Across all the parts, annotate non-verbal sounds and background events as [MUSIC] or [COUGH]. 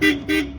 Beep, beep.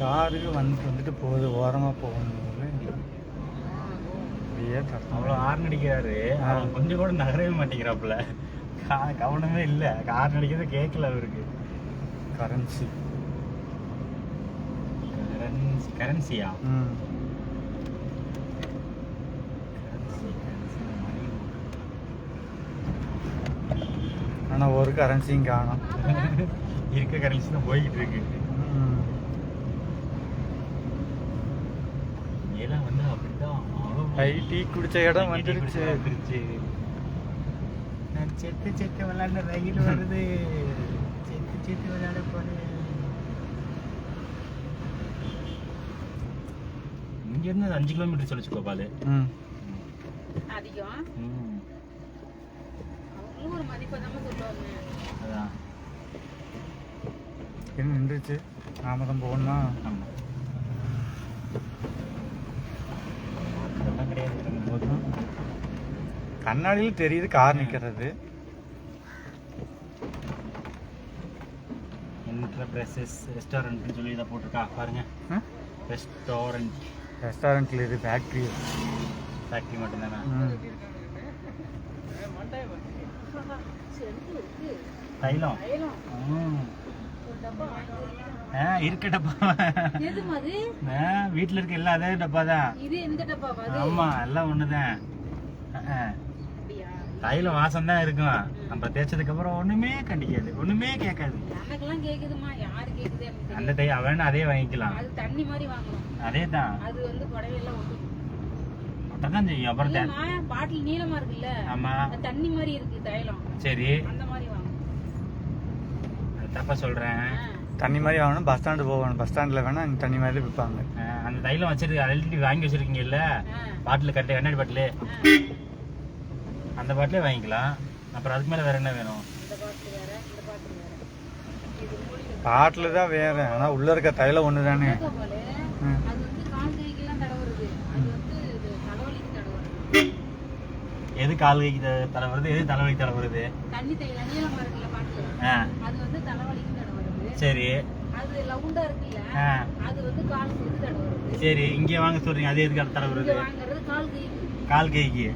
காருக்கு வந்து வந்துட்டு போகுது ஓரமாக போகணும் அப்படியே அவ்வளோ ஹார்ன் அடிக்கிறாரு அவன் கொஞ்சம் கூட நகரவே மாட்டேங்கிறாப்புல. கவனமே இல்லை. ஹார்ன் அடிக்கிறத கேட்கல அவருக்கு. கரன்சி கரன்சி கரன்சியா ஆனால் ஒரு கரன்சியும் காணும். [LAUGHS] இருக்க கரன்சி தான் போய்கிட்டு இருக்கு. ம் இதெல்லாம் வந்து அப்படிதான். ஐ டீ குடிச்ச இடம் வந்துருச்சு. வந்துருச்சு. நான் செத்து செத்து விளையாண்ட ரயில் வருது. செத்து செத்து விளையாட போறேன். இங்க இருந்து அஞ்சு கிலோமீட்டர் சொல்லிச்சுக்கோ பாலு ம். அதிகம்? ஒரு மதிப்பை தான் சொல்லுவாங்க அதான். என்ன நின்றுச்சு? நாம தான் போகணுமா? ஆமா. அதெல்லாம் கிடையாது போதும் கண்ணாடியில் தெரியுது கார் நிற்கிறது என்டர்பிரைசஸ் ரெஸ்டாரண்ட்னு சொல்லி இதை போட்டிருக்கா பாருங்க. ரெஸ்டாரண்ட் ரெஸ்டாரண்ட்டில் இது ஃபேக்ட்ரி ஃபேக்ட்ரி மட்டும்தானே? தைலம் தைலம் ம். ஒரு டப்பா வாங்கிட்டு ஆ இருக்க டப்பா வீட்ல இருக்க எல்லா அதே டப்பா தான் இது எந்த ஆமா எல்லாம் ஒண்ணுதான். தைலம் வாசம் தான் இருக்கும். நம்ம தேய்ச்சதுக்கு அப்புறம் ஒண்ணுமே கண்டிக்காது. ஒண்ணுமே கேட்காது. எனக்கெல்லாம் கேக்குதுமா யாரு கேக்குது எனக்கு அந்த. தை அவன் அதே வாங்கிக்கலாம். அது தண்ணி மாதிரி வாங்கணும். அதே தான் அது வந்து புடவையெல்லாம் ஒட்டும். தான் செய்யும். அப்புறம் பாட்டில் நீளமா இருக்குல்ல? ஆமா. அது தண்ணி மாதிரி இருக்கு தைலம். சரி. அந்த மாதிரி அது தப்பா சொல்றேன். தண்ணி மாதிரி வாங்கணும் பஸ் ஸ்டாண்டு போகணும். பஸ் ஸ்டாண்டில் வேணால் இந்த தண்ணி மாதிரி விற்பாங்க. அந்த தைலம் வச்சிருக்கு அல்ரெடி வாங்கி வச்சிருக்கீங்கல்ல? ஆ. பாட்டில் கட்டு கண்ணாடி பாட்டில். அந்த பாட்டிலே வாங்கிக்கலாம். அப்புறம் அதுக்கு மேல வேற என்ன வேணும்? இந்த பாட்டில் வேற. இந்த பாட்டில் வேற இது மூலிகை பாட்டில் தான் வேறு ஆனால் உள்ளே இருக்க தைலம் ஒன்று தானே தடவுறது தடவுறது எது கால் கைக்கு வருது? எது தலைவலிக்கு தலை வருது? தண்ணி தைல நீளமா இருக்குல்ல பாட்டில் ஆ அது வந்து தலைவலிக்கு தடவுறது சரி. அது இருக்குல்ல வந்து சரி இங்கே வாங்க சொல்றீங்க. அதே எதுக்கு தடவை வருது கால் கைக்கு.